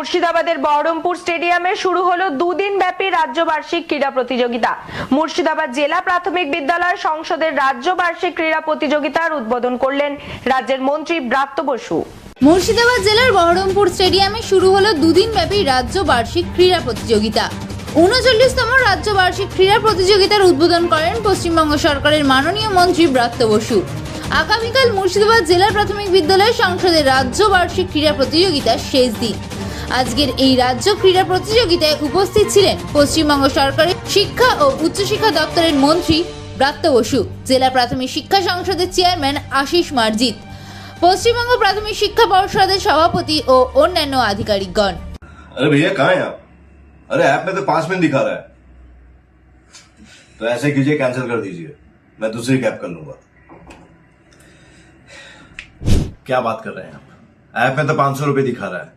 মুর্শিদাবাদের বহরমপুর স্টেডিয়ামে শুরু হলো দুদিন ব্যাপী রাজ্য বার্ষিক ক্রীড়া প্রতিযোগিতা। মুর্শিদাবাদ জেলা প্রাথমিক বিদ্যালয় সংসদের রাজ্য বার্ষিক ক্রীড়া প্রতিযোগিতার উদ্বোধন করলেন রাজ্যের মন্ত্রী ব্রাত্য বসু। মুর্শিদাবাদ জেলার বহরমপুর স্টেডিয়ামে শুরু হলো দুদিন ব্যাপী রাজ্য বার্ষিক ক্রীড়া প্রতিযোগিতা। উনচল্লিশতম রাজ্য বার্ষিক ক্রীড়া প্রতিযোগিতার উদ্বোধন করেন পশ্চিমবঙ্গ সরকারের মাননীয় মন্ত্রী ব্রাত্য বসু। আগামীকাল মুর্শিদাবাদ জেলা প্রাথমিক বিদ্যালয় সংসদের রাজ্য বার্ষিক ক্রীড়া প্রতিযোগিতার শেষ দিন। আজকের এই রাজ্য ক্রীড়া প্রতিযোগিতায় উপস্থিত ছিলেন পশ্চিমবঙ্গ সরকারের শিক্ষা ও উচ্চশিক্ষা দপ্তরের মন্ত্রী ব্রাত্য বসু জেলা প্রাথমিক শিক্ষা সংসদের চেয়ারম্যান আশিস মার্জিত পশ্চিমবঙ্গ প্রাথমিক শিক্ষা পর্ষদের সভাপতি ও অন্যান্য আধিকারিকগণ अरे भैया कहाँ हैं आप अरे ऐप में तो पांच मिनट दिखा रहा है तो ऐसे कीजिए कैंसिल कर दीजिए मैं दूसरी कैब कर लूंगा क्या बात कर रहे हैं आप ऐप में तो पांच सौ रुपए दिखा रहा है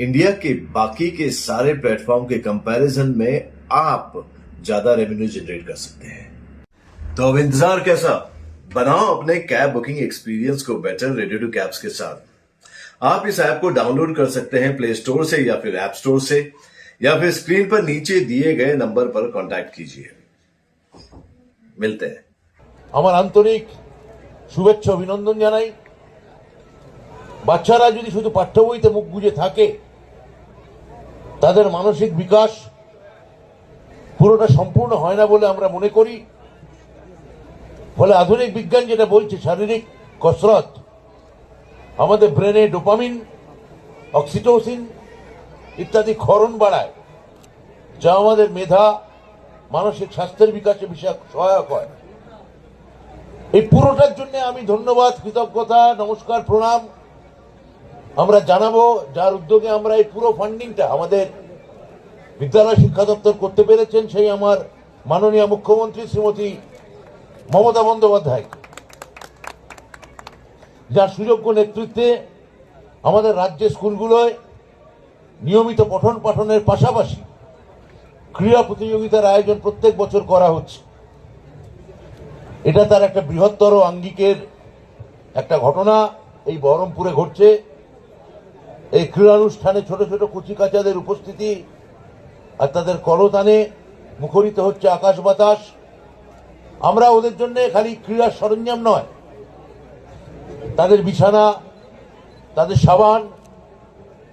इंडिया के बाकी के सारे प्लेटफॉर्म के कंपैरिजन में आप ज्यादा रेवेन्यू जनरेट कर सकते हैं तो अब इंतजार कैसा बनाओ अपने कैब बुकिंग एक्सपीरियंस को बेटर रेडियो टू कैब्स के साथ आप इस ऐप को डाउनलोड कर सकते हैं प्ले स्टोर से या फिर ऐप स्टोर से या फिर स्क्रीन पर नीचे दिए गए नंबर पर कांटेक्ट कीजिए मिलते हैं আমার আন্তরিক শুভেচ্ছা অভিনন্দন জানাই বাচ্চারা যদি শুধু পাঠ্য বইতে মুখ বুঝে থাকে তাদের মানসিক বিকাশ পুরোটা সম্পূর্ণ হয় না বলে আমরা মনে করি। ফলে আধুনিক বিজ্ঞান যেটা বলছে, শারীরিক কসরত, আমাদের ব্রেনে ডোপামিন, অক্সিটোসিন ইত্যাদি ক্ষরণ বাড়ায়, যা আমাদের মেধা, মানসিক স্বাস্থ্যের বিকাশে বিশাল সহায়ক হয়। এই পুরোটার জন্য আমি ধন্যবাদ, কৃতজ্ঞতা, নমস্কার, প্রণাম। আমরা জানাব, যার উদ্যোগে আমরা এই পুরো ফান্ডিংটা আমাদের বিদ্যালয় শিক্ষা দপ্তর করতে পেরেছেন সেই আমার মাননীয় মুখ্যমন্ত্রী শ্রীমতী মমতা বন্দ্যোপাধ্যায়। যার সুযোগ্য নেতৃত্বে আমাদের রাজ্যের স্কুলগুলোয় নিয়মিত পঠন পাঠনের পাশাপাশি ক্রীড়া প্রতিযোগিতার আয়োজন প্রত্যেক বছর করা হচ্ছে। এটা তার একটা বৃহত্তর আঙ্গিকের একটা ঘটনা, এই বহরমপুরে ঘটছে। এই ক্রীড়ানুষ্ঠানে ছোট ছোট কচিকাচাদের উপস্থিতি আর তাদের করতানে মুখরিত হচ্ছে আকাশ বাতাস। আমরা ওদের জন্য খালি ক্রীড়ার সরঞ্জাম নয়, তাদের বিছানা, তাদের সাবান,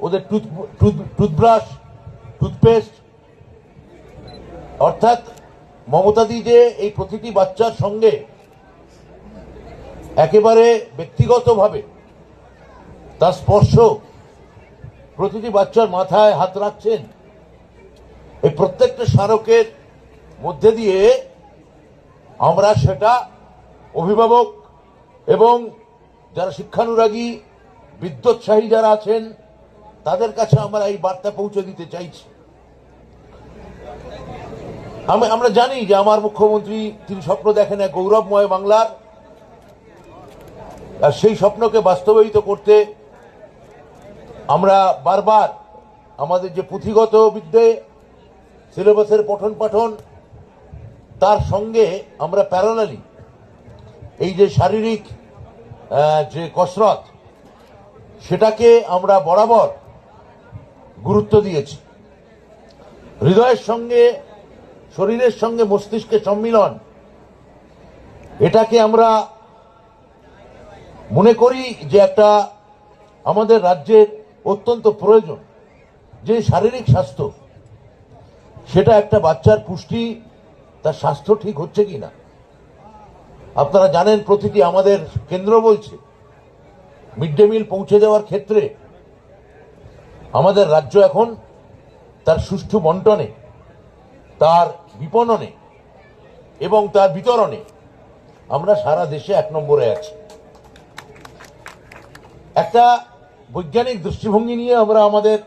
ওদের টুথ টুথব্রাশ, টুথপেস্ট। অর্থাৎ মমতাদি যে এই প্রতিটি বাচ্চার সঙ্গে একেবারে ব্যক্তিগতভাবে তার স্পর্শ প্রতিটি বাচ্চার মাথায় হাত রাখছেন। এই প্রত্যেকটা স্মারকের মধ্যে দিয়ে আমরা সেটা অভিভাবক এবং যারা শিক্ষানুরাগী, বিদ্যোৎসাহী যারা আছেন, তাদের কাছে আমরা এই বার্তা পৌঁছে দিতে চাইছি। আমি, আমরা জানি যে আমার মুখ্যমন্ত্রী, তিনি স্বপ্ন দেখেন এক গৌরবময় বাংলার, আর সেই স্বপ্নকে বাস্তবায়িত করতে আমরা বারবার আমাদের যে পুঁথিগত বিদ্যে, সিলেবাসের পঠন পাঠন, তার সঙ্গে আমরা প্যারালালি এই যে শারীরিক যে কসরত, সেটাকে আমরা বরাবর গুরুত্ব দিয়েছি। হৃদয়ের সঙ্গে, শরীরের সঙ্গে মস্তিষ্কের সম্মিলন, এটাকে আমরা মনে করি যে একটা আমাদের রাজ্যের অত্যন্ত প্রয়োজন। যে শারীরিক স্বাস্থ্য, সেটা একটা বাচ্চার পুষ্টি, তার স্বাস্থ্য ঠিক হচ্ছে কি না আপনারা জানেন প্রতিটি আমাদের কেন্দ্র বলছে, মিড ডে মিল পৌঁছে দেওয়ার ক্ষেত্রে আমাদের রাজ্য এখন তার সুষ্ঠু বন্টনে, তার বিপণনে এবং তার বিতরণে আমরা সারা দেশে এক নম্বরে আছি। একটা বৈজ্ঞানিক দৃষ্টিভঙ্গি নিয়ে আমরা আমাদের